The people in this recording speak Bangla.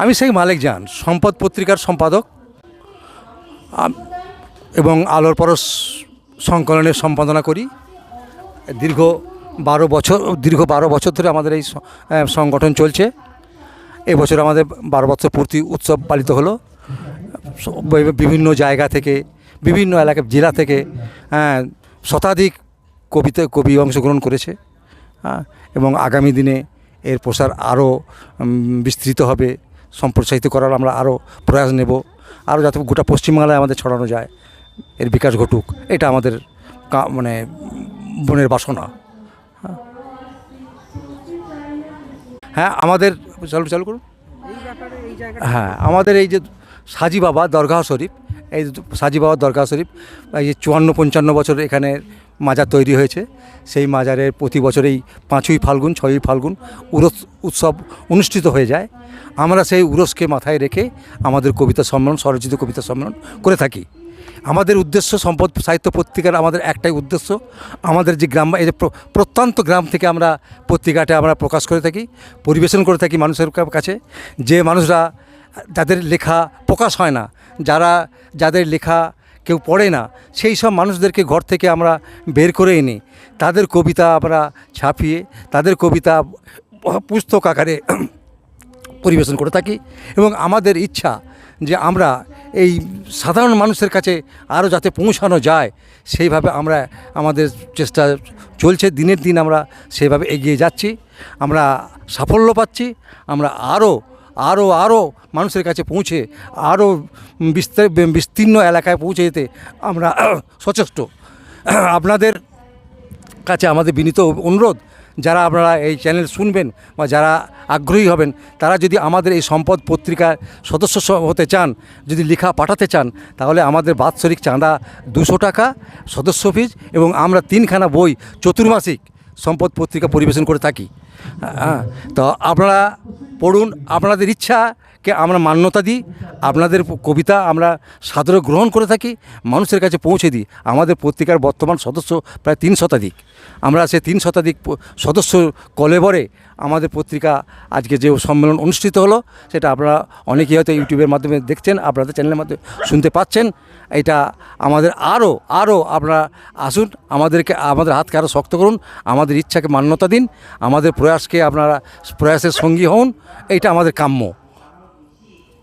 আমি শেখ মালিক জান সম্পদ পত্রিকার সম্পাদক। এবং আলোর পরশ সংকলনের সম্পাদনা করি। দীর্ঘ বারো বছর, দীর্ঘ বারো বছর ধরে আমাদের এই সংগঠন চলছে। এবছর আমাদের বারো বছর পূর্তি উৎসব পালিত হলো। বিভিন্ন জায়গা থেকে, বিভিন্ন এলাকা, জেলা থেকে শতাধিক কবিতা, কবি অংশগ্রহণ করেছে। এবং আগামী দিনে এর প্রসার আরও বিস্তৃত হবে। সম্প্রসারিত করার আমরা আরও প্রয়াস নেব। আরও যাতে গোটা পশ্চিমবাংলায় আমাদের ছড়ানো যায়, এর বিকাশ ঘটুক, এটা আমাদের মানে মনের বাসনা। হ্যাঁ। আমাদের, চালু চালু করুন। হ্যাঁ আমাদের এই যে সাজি বাবা দরগাহ শরীফ, এই সাজি বাবা দরগাহ শরীফ, এই যে চুয়ান্ন, পঞ্চান্ন বছর এখানে মাজার তৈরি হয়েছে। সেই মাজারের প্রতি বছরেই পাঁচই ফাল্গুন, ছয়ই ফাল্গুন উরস উৎসব অনুষ্ঠিত হয়ে যায়। আমরা সেই উরসকে মাথায় রেখে আমাদের কবিতা সম্মেলন, স্বরচিত কবিতা সম্মেলন করে থাকি। আমাদের উদ্দেশ্য সম্পদ, সাহিত্য পত্রিকার আমাদের একটাই উদ্দেশ্য। আমাদের যে গ্রাম, এই যে প্রত্যন্ত গ্রাম থেকে আমরা পত্রিকাটা আমরা প্রকাশ করে থাকি, পরিবেশন করে থাকি মানুষের কাছে। যে মানুষরা, যাদের লেখা প্রকাশ হয় না, যারা, যাদের লেখা কেউ পড়ে না, সেই সব মানুষদেরকে ঘর থেকে আমরা বের করে এনে তাদের কবিতা আমরা ছাপিয়ে, তাদের কবিতা পুস্তক আকারে পরিবেশন করে থাকি এবং আমাদের ইচ্ছা যে আমরা এই সাধারণ মানুষের কাছে আরও যাতে পৌঁছানো যায়, সেইভাবে আমরা আমাদের চেষ্টা চলছে, দিনের দিন আমরা সেভাবে এগিয়ে যাচ্ছি, আমরা সাফল্য পাচ্ছি, আমরা আরও আরও আরও মানুষের কাছে পৌঁছে আরও বিস্তার বিস্তীর্ণ এলাকায় পৌঁছে যেতে আমরা সচেষ্ট। আপনাদের কাছে আমাদের বিনীত অনুরোধ, যারা আপনারা এই চ্যানেল শুনবেন বা যারা আগ্রহী হবেন, তারা যদি আমাদের এই সম্পদ পত্রিকার সদস্য হতে চান, যদি লেখা পাঠাতে চান, তাহলে আমাদের বাৎসরিক চাঁদা দুশো টাকা, সদস্য ফিজ এবং আমরা তিনখানা বই চতুর্মাসিক সম্পদ পত্রিকা পরিবেশন করে থাকি। হ্যাঁ তো আপনারা পড়ুন, আপনাদের ইচ্ছাকে আমরা মান্যতা দিই, আপনাদের কবিতা আমরা সাদরে গ্রহণ করে থাকি, মানুষের কাছে পৌঁছে দিই, আমাদের পত্রিকার বর্তমান সদস্য প্রায় তিন শতাধিক। আমরা সে তিন শতাধিক সদস্য কলেবরে আমাদের পত্রিকা আজকে যে সম্মেলন অনুষ্ঠিত হলো, সেটা আপনারা অনেকেই হয়তো ইউটিউবের মাধ্যমে দেখছেন, আপনাদের চ্যানেলের মাধ্যমে শুনতে পাচ্ছেন। এটা আমাদের আরও আরও আপনারা আসুন, আমাদেরকে, আমাদের হাতকে আরও শক্ত করুন, আমাদের ইচ্ছাকে মান্যতা দিন, আমাদের প্রয়াসকে আপনারা প্রয়াসের সঙ্গী হন এইটা আমাদের কাম্য।